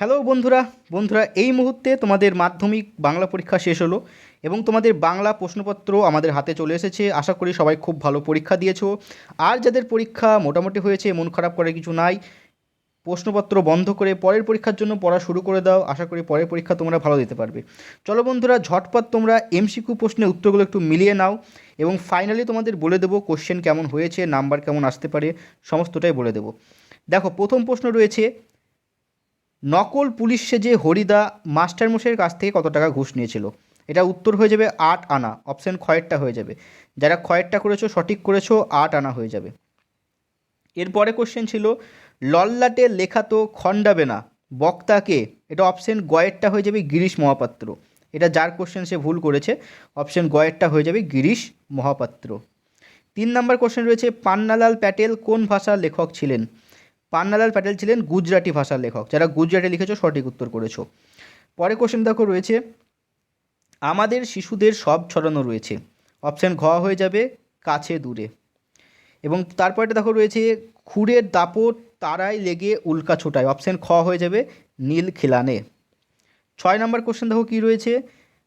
Hello বন্ধুরা বন্ধুরা, এই মুহূর্তে তোমাদের মাধ্যমিক বাংলা পরীক্ষা শেষ হলো এবং তোমাদের বাংলা প্রশ্নপত্র আমাদের হাতে চলে এসেছে। আশা করি সবাই খুব ভালো পরীক্ষা দিয়েছ। আর যাদের পরীক্ষা মোটামুটি হয়েছে, মন খারাপ করার কিছু নাই, প্রশ্নপত্র বন্ধ করে পরের পরীক্ষার জন্য পড়া শুরু করে দাও। আশা করি পরের পরীক্ষা তোমরা ভালো দিতে পারবে। চলো বন্ধুরা, ঝটপট তোমরা এমসিকিউ প্রশ্নের উত্তরগুলো একটু মিলিয়ে নাও এবং ফাইনালি তোমাদের বলে দেবো কোশ্চেন কেমন হয়েছে নাম্বার কেমন আসতে পারে, সমস্তটাই বলে দেবো। দেখো, প্রথম প্রশ্ন রয়েছে নকল পুলিশ সেজে হরিদা মাস্টারমশাইয়ের কাছ থেকে কত টাকা ঘুষ নিয়েছিল? এটা উত্তর হয়ে যাবে আট আনা অপশান খয়েরটা হয়ে যাবে। যারা খয়েরটা করেছ, সঠিক করেছ, আট আনা হয়ে যাবে। এরপরে কোশ্চেন ছিল, লল্লাটে লেখা তো খণ্ডাবে না, বক্তাকে, এটা অপশান গয়েরটা হয়ে যাবে গিরিশ মহাপাত্র। এটা যার কোশ্চেন সে ভুল করেছে অপশান গয়েরটা হয়ে যাবে গিরিশ মহাপাত্র। তিন নম্বর কোশ্চেন রয়েছে, পান্নালাল প্যাটেল কোন ভাষার লেখক ছিলেন? পান্নালাল প্যাটেল ছিলেন গুজরাটি ভাষার লেখক, যারা গুজরাটি লিখেছো, সঠিক উত্তর করেছ। পরে কোশ্চেন দেখো রয়েছে, আমাদের শিশুদের সব ছড়ানো রয়েছে। অপশান ঘ হয়ে যাবে, কাছে দূরে। এবং তারপরে দেখো রয়েছে খুরের দাপট তারাই লেগে উল্কা ছোটায়। অপশান খ হয়ে যাবে, নীল খিলানে। ছয় নম্বর কোশ্চেন দেখো কী রয়েছে,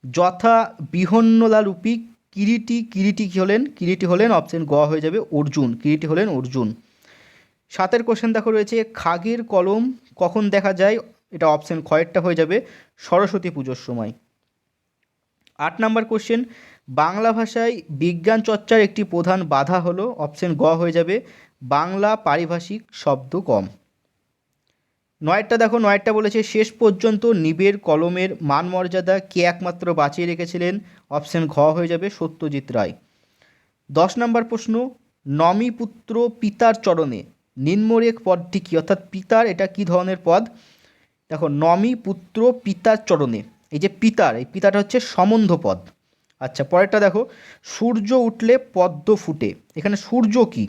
যথা বিহন্নলারূপী কিরিটি কিরিটি হলেন? কিরিটি হলেন অপশান গ হয়ে যাবে, অর্জুন। কিরিটি হলেন অর্জুন। সাতের কোশ্চেন দেখো রয়েছে, খাগের কলম কখন দেখা যায়? এটা অপশান খয়েরটা হয়ে যাবে, সরস্বতী পুজোর সময়। আট নাম্বার কোশ্চেন বাংলা ভাষায় বিজ্ঞান চর্চার একটি প্রধান বাধা হলো অপশান গ হয়ে যাবে, বাংলা পারিভাষিক শব্দ কম। নয়েরটা দেখো, নয়েরটা বলেছে, শেষ পর্যন্ত নিবের কলমের মান মর্যাদা কে একমাত্র বাঁচিয়ে রেখেছিলেন? অপশান ঘ হয়ে যাবে, সত্যজিৎ রায়। দশ নম্বর প্রশ্ন নমি পুত্র পিতার চরণে নিম্নরেখ পদটি কী? অর্থাৎ পিতার, এটা কী ধরনের পদ? দেখো, নমি পুত্র পিতার চরণে। এই যে পিতার, এই পিতাটা হচ্ছে সম্বন্ধ পদ। আচ্ছা পরেরটা দেখো। সূর্য উঠলে পদ্ম ফুটে। এখানে সূর্য কি?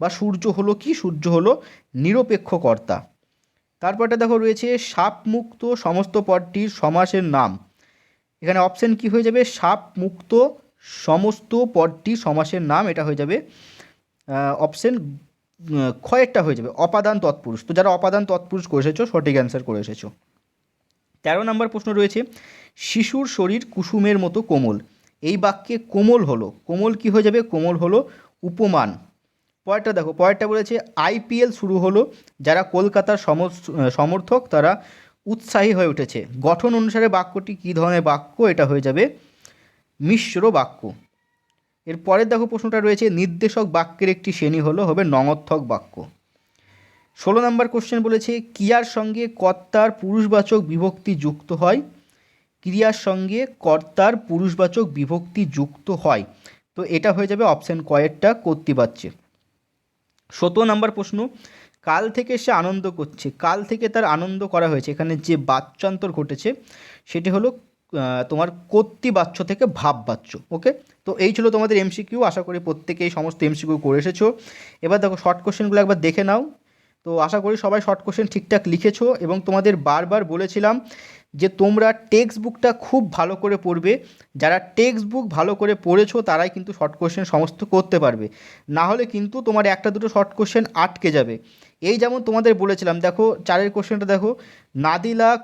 বা সূর্য হলো কি? সূর্য হলো নিরপেক্ষ কর্তা তারপরটা দেখো, রয়েছে সাপ মুক্ত সমস্ত পদটির সমাসের নাম। এখানে অপশান কি হয়ে যাবে? সাপ মুক্ত সমস্ত পদটি সমাসের নাম, এটা হয়ে যাবে অপশান ক্ষয়েরটা হয়ে যাবে, অপাদান তৎপুরুষ। তো যারা অপাদান তৎপুরুষ করে এসেছ, সঠিক অ্যান্সার করে এসেছ। তেরো নম্বর প্রশ্ন রয়েছে, শিশুর শরীর কুসুমের মতো কোমল। এই বাক্যে কোমল হলো। কোমল কি হয়ে যাবে? কোমল হলো উপমান। পরেরটা দেখো, পরেরটা বলেছে, আইপিএল শুরু হলো, যারা কলকাতার সমর্থক, তারা উৎসাহী হয়ে উঠেছে। গঠন অনুসারে বাক্যটি কী ধরনের বাক্য? এটা হয়ে যাবে মিশ্র বাক্য। এর পরের দেখো প্রশ্নটা রয়েছে, নির্দেশক বাক্যের একটি শ্রেণি হলো, হবে নঙর্থক বাক্য। ষোলো নম্বর কোশ্চেন বলেছে, ক্রিয়ার সঙ্গে কর্তার পুরুষবাচক বিভক্তি যুক্ত হয়। ক্রিয়ার সঙ্গে কর্তার পুরুষবাচক বিভক্তি যুক্ত হয়। তো এটা হয়ে যাবে অপশান কয়েরটা কর্তৃবাচ্যে সতেরো নম্বর প্রশ্ন, কাল থেকে সে আনন্দ করছে। কাল থেকে তার আনন্দ করা হয়েছে। এখানে যে বাচ্চান্তর ঘটেছে, সেটি হলো তোমার কর্তৃবাচ্য থেকে ভাব ভাববাচ্য ওকে তো এই ছিল তোমাদের এমসিকিউ আশা করি প্রত্যেকেই সমস্ত এমসিকিউ করে এসেছ। এবার দেখো শর্ট কোশ্চেনগুলো একবার দেখে নাও। তো আশা করি সবাই শর্ট কোশ্চেন ঠিকঠাক লিখেছো এবং তোমাদের বারবার বলেছিলাম যে তোমরা টেক্সট বুকটা খুব ভালো করে পড়বে। যারা টেক্সট বুক ভালো করে পড়েছো, তারাই কিন্তু শর্ট কোশ্চেন সমস্ত করতে পারবে। না হলে কিন্তু তোমার একটা দুটো শর্ট কোশ্চেন আটকে যাবে। এই যেমন তোমাদের বলেছিলাম, দেখো, চারের কোশ্চেনটা দেখো, নাদিলা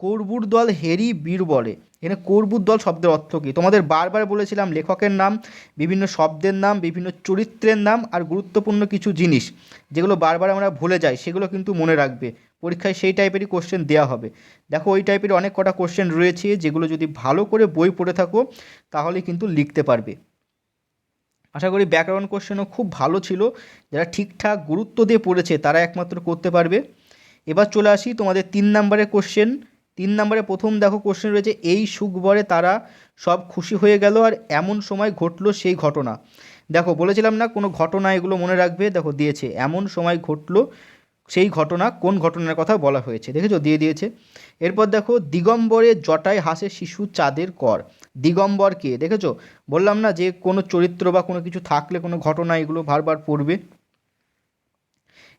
কৌরবুর দল হেরি বীর বলে। এখানে কৌরবুর দল শব্দের অর্থ কী? তোমাদের বারবার বলেছিলাম লেখকের নাম, বিভিন্ন শব্দের নাম, বিভিন্ন চরিত্রের নাম আর গুরুত্বপূর্ণ কিছু জিনিস যেগুলো বারবার আমরা ভুলে যাই, সেগুলো কিন্তু মনে রাখবে। পরীক্ষায় সেই টাইপেরই কোশ্চেন দেওয়া হবে। দেখো, ওই টাইপের অনেক কটা কোশ্চেন রয়েছে যেগুলো যদি ভালো করে বই পড়ে থাকো, তাহলে কিন্তু লিখতে পারবে। আশা করি ব্যাকরণ কোশ্চেনও খুব ভালো ছিল। যারা ঠিকঠাক গুরুত্ব দিয়ে পড়েছে, তারা একমাত্র করতে পারবে। এবার চলে আসি তোমাদের তিন নম্বরের কোশ্চেন তিন নম্বরে প্রথম দেখো কোশ্চেন রয়েছে, এই সুখবরে তারা সব খুশি হয়ে গেল আর এমন সময় ঘটলো সেই ঘটনা। দেখো, বলেছিলাম না কোনো ঘটনা এগুলো মনে রাখবে? দেখো, দিয়েছে, এমন সময় ঘটলো সেই ঘটনা, কোন ঘটনার কথা বলা হয়েছে? দেখেছ? দিয়ে দিয়েছে। এরপর দেখো, দিগম্বরে জটায় হাসে শিশু চাঁদের কর। দিগম্বর কে? দেখেছ? বললাম না যে কোনো চরিত্র বা কোনো কিছু থাকলে কোনো ঘটনা এগুলো বারবার পড়বে।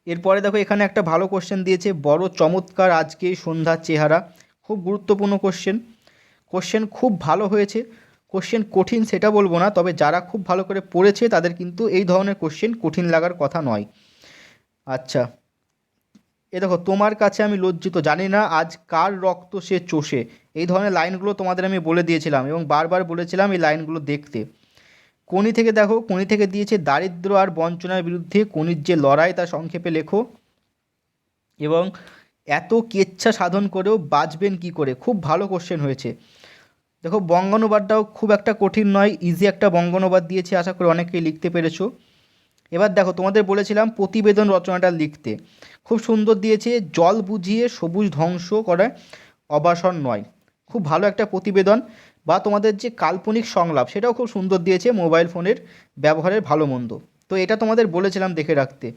এরপরে দেখো, এখানে একটা ভালো কোশ্চেন দিয়েছে, বড় চমৎকার আজকে সন্ধ্যার চেহারা। খুব গুরুত্বপূর্ণ কোশ্চেন কোশ্চেন খুব ভালো হয়েছে। কোশ্চেন কঠিন সেটা বলব না, তবে যারা খুব ভালো করে পড়েছে তাদের কিন্তু এই ধরনের কোশ্চেন কঠিন লাগার কথা নয়। আচ্ছা এ দেখো, তোমার কাছে আমি লজ্জিত, জানি না আজ কার রক্ত সে চষে। এই ধরনের লাইনগুলো তোমাদের আমি বলে দিয়েছিলাম এবং বারবার বলেছিলাম এই লাইনগুলো দেখতে। কোনি থেকে দেখো, কোনি থেকে দিয়েছে দারিদ্র আর বঞ্চনার বিরুদ্ধে কোনির যে লড়াই তা সংক্ষেপে লেখো। এবং এত কেচ্ছা সাধন করেও বাঁচবেন কি করে? খুব ভালো কোশ্চেন হয়েছে। দেখো, বঙ্গানুবাদটাও খুব একটা কঠিন নয় ইজি একটা বঙ্গানুবাদ দিয়েছে, আশা করি অনেকেই লিখতে পেরেছ। এবার দেখো, তোমাদের বলেছিলাম প্রতিবেদন রচনাটা লিখতে। খুব সুন্দর দিয়েছে, জল বুঝিয়ে সবুজ ধ্বংস করে অবাসন নয়। খুব ভালো একটা প্রতিবেদন। বা তোমাদের যে কাল্পনিক সংলাপ, সেটাও খুব সুন্দর দিয়েছে মোবাইল ফোনের ব্যবহারের ভালো মন্দ। তো এটা তোমাদের বলেছিলাম দেখে রাখতে।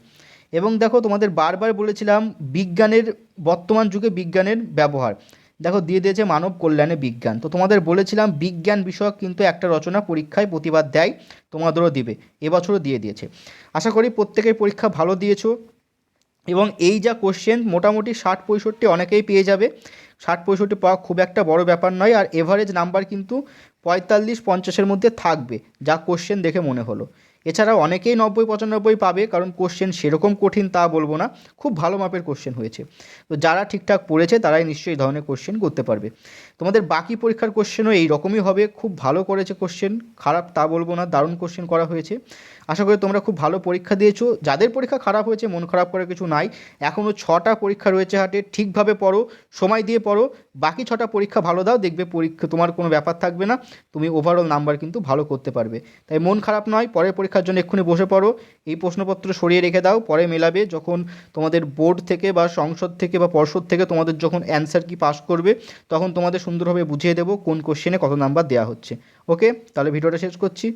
এবং দেখো তোমাদের বারবার বলেছিলাম বিজ্ঞানের, বর্তমান যুগে বিজ্ঞানের ব্যবহার। দেখো দিয়ে দিয়েছে মানব কল্যাণে বিজ্ঞান। তো তোমাদের বলেছিলাম বিজ্ঞান বিষয়ক কিন্তু একটা রচনা, পরীক্ষায় প্রতিবাদ দেয়, তোমাদেরও দিবে। এবছরও দিয়ে দিয়েছে। আশা করি প্রত্যেকের পরীক্ষা ভালো দিয়েছ এবং এই যা কোশ্চেন মোটামুটি ষাট পঁয়ষট্টি অনেকেই পেয়ে যাবে। ষাট পঁয়ষট্টি পাওয়া খুব একটা বড় ব্যাপার নয় আর এভারেজ নাম্বার কিন্তু পঁয়তাল্লিশ, পঞ্চাশের মধ্যে থাকবে, যা কোশ্চেন দেখে মনে হলো। এছাড়াও অনেকেই নব্বই, পঁচানব্বই পাবে, কারণ কোশ্চেন সেরকম কঠিন তা বলব না। খুব ভালো মাপের কোশ্চেন হয়েছে। তো যারা ঠিকঠাক পড়েছে, তারাই নিশ্চয়ই ধরনের কোশ্চেন করতে পারবে। তোমাদের বাকি পরীক্ষার কোশ্চেনও এই রকমই হবে। খুব ভালো করেছে কোশ্চেন খারাপ তা বলব না, দারুণ কোশ্চেন করা হয়েছে। আশা করি তোমরা খুব ভালো পরীক্ষা দিয়েছ। যাদের পরীক্ষা খারাপ হয়েছে, মন খারাপ করার কিছু নাই। এখনও ছটা পরীক্ষা রয়েছে হাটে, ঠিকভাবে পড়ো, সময় দিয়ে পড়ো। বাকি ছটা পরীক্ষা ভালো দাও, দেখবে পরীক্ষা, তোমার কোনো ব্যাপার থাকবে না। তুমি ওভারঅল নাম্বার কিন্তু ভালো করতে পারবে। তাই মন খারাপ নয়, পরের পরীক্ষার জন্য এক্ষুনি বসে পড়ো। এই প্রশ্নপত্র সরিয়ে রেখে দাও, পরে মেলাবে। যখন তোমাদের বোর্ড থেকে বা সংসদ থেকে বা পর্ষদ থেকে তোমাদের যখন অ্যান্সার কি পাস করবে, তখন তোমাদের সুন্দরভাবে বুঝিয়ে দেবো কোন কোশ্চেনে কত নাম্বার দেওয়া হচ্ছে। ওকে? তাহলে ভিডিওটা শেষ করছি।